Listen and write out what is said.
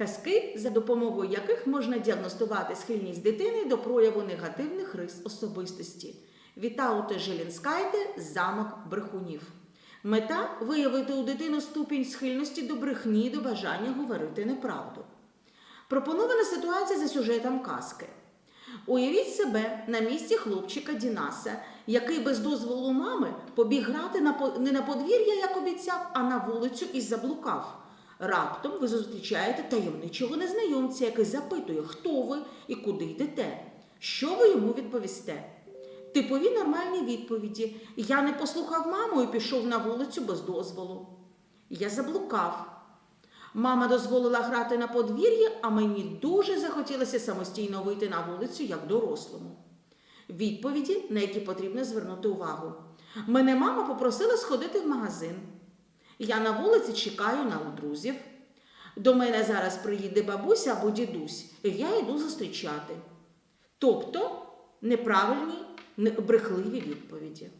Казки, за допомогою яких можна діагностувати схильність дитини до прояву негативних рис особистості. Вітауте Жилінскайте, замок брехунів. Мета виявити у дитину ступінь схильності до брехні до бажання говорити неправду. Пропонована ситуація за сюжетом казки. Уявіть себе на місці хлопчика Дінаса, який без дозволу мами побіг грати на не на подвір'я, як обіцяв, а на вулицю і заблукав. Раптом ви зустрічаєте таємничого незнайомця, який запитує, хто ви і куди йдете. Що ви йому відповісте? Типові нормальні відповіді. Я не послухав маму і пішов на вулицю без дозволу. Я заблукав. Мама дозволила грати на подвір'ї, а мені дуже захотілося самостійно вийти на вулицю як дорослому. Відповіді, на які потрібно звернути увагу. Мене мама попросила сходити в магазин. Я на вулиці чекаю на друзів. До мене зараз приїде бабуся або дідусь, я йду зустрічати. Тобто неправильні, брехливі відповіді.